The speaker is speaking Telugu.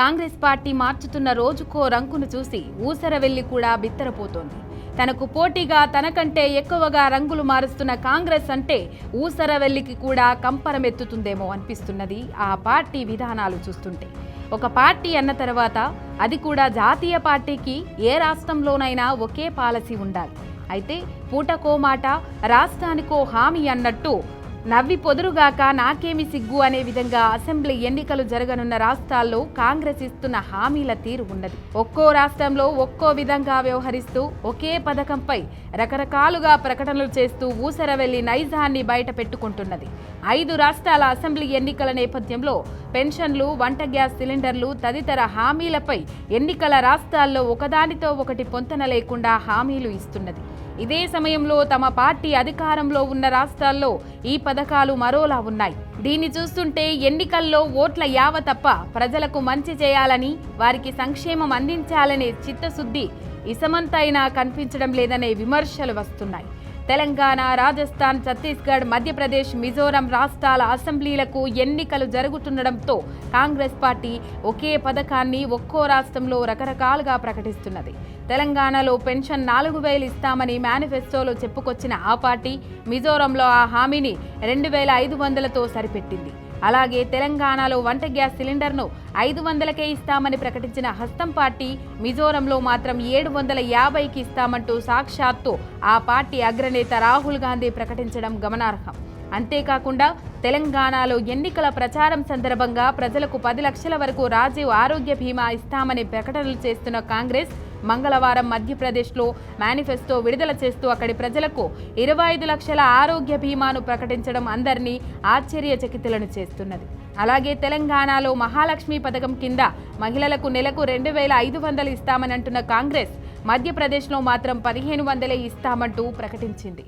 కాంగ్రెస్ పార్టీ మార్చుతున్న రోజుకో రంగును చూసి ఊసరవెల్లి కూడా బిత్తరపోతోంది. తనకు పోటీగా తనకంటే ఎక్కువగా రంగులు మారుస్తున్న కాంగ్రెస్ అంటే ఊసరవెల్లికి కూడా కంపరమెత్తుతుందేమో అనిపిస్తున్నది ఆ పార్టీ విధానాలు చూస్తుంటే. ఒక పార్టీ అన్న తర్వాత అది కూడా జాతీయ పార్టీకి ఏ రాష్ట్రంలోనైనా ఒకే పాలసీ ఉండాలి. అయితే పూటకో మాట రాష్ట్రానికో హామీ అన్నట్టు నవ్వి పొదురుగాక నాకేమి సిగ్గు అనే విధంగా అసెంబ్లీ ఎన్నికలు జరగనున్న రాష్ట్రాల్లో కాంగ్రెస్ ఇస్తున్న హామీల తీరు ఉన్నది. ఒక్కో రాష్ట్రంలో ఒక్కో విధంగా వ్యవహరిస్తూ ఒకే పథకంపై రకరకాలుగా ప్రకటనలు చేస్తూ ఊసరవెల్లి నైజాన్ని బయట పెట్టుకుంటున్నది. ఐదు రాష్ట్రాల అసెంబ్లీ ఎన్నికల నేపథ్యంలో పెన్షన్లు వంట గ్యాస్ సిలిండర్లు తదితర హామీలపై ఎన్నికల రాష్ట్రాల్లో ఒకదానితో ఒకటి పొంతన లేకుండా హామీలు ఇస్తున్నది. ఇదే సమయంలో తమ పార్టీ అధికారంలో ఉన్న రాష్ట్రాల్లో ఈ పథకాలు మరోలా ఉన్నాయి. దీన్ని చూస్తుంటే ఎన్నికల్లో ఓట్ల యావ తప్ప ప్రజలకు మంచి చేయాలని వారికి సంక్షేమం అందించాలనే చిత్తశుద్ధి ఇసమంతైనా కనిపించడం లేదనే విమర్శలు వస్తున్నాయి. తెలంగాణ రాజస్థాన్ ఛత్తీస్గఢ్ మధ్యప్రదేశ్ మిజోరం రాష్ట్రాల అసెంబ్లీలకు ఎన్నికలు జరుగుతుండడంతో కాంగ్రెస్ పార్టీ ఒకే పథకాన్ని ఒక్కో రాష్ట్రంలో రకరకాలుగా ప్రకటిస్తున్నది. తెలంగాణలో పెన్షన్ నాలుగు వేలు ఇస్తామని మేనిఫెస్టోలో చెప్పుకొచ్చిన ఆ పార్టీ మిజోరంలో ఆ హామీని రెండు వేల ఐదు వందలతో సరిపెట్టింది. అలాగే తెలంగాణలో వంట గ్యాస్ సిలిండర్ను ఐదు వందలకే ఇస్తామని ప్రకటించిన హస్తం పార్టీ మిజోరంలో మాత్రం ఏడు వందల యాభైకి ఇస్తామంటూ సాక్షాత్తు ఆ పార్టీ అగ్రనేత రాహుల్ గాంధీ ప్రకటించడం గమనార్హం. అంతేకాకుండా తెలంగాణలో ఎన్నికల ప్రచారం సందర్భంగా ప్రజలకు పది లక్షల వరకు రాజీవ్ ఆరోగ్య బీమా ఇస్తామని ప్రకటనలు చేస్తున్న కాంగ్రెస్ మంగళవారం మధ్యప్రదేశ్లో మేనిఫెస్టో విడుదల చేస్తూ అక్కడి ప్రజలకు ఇరవై ఐదు లక్షల ఆరోగ్య బీమాను ప్రకటించడం అందరినీ ఆశ్చర్యచకితులను చేస్తున్నది. అలాగే తెలంగాణలో మహాలక్ష్మి పథకం కింద మహిళలకు నెలకు రెండు వేల ఐదు వందలు ఇస్తామని అంటున్న కాంగ్రెస్ మధ్యప్రదేశ్లో మాత్రం పదిహేను వందలే ఇస్తామంటూ ప్రకటించింది.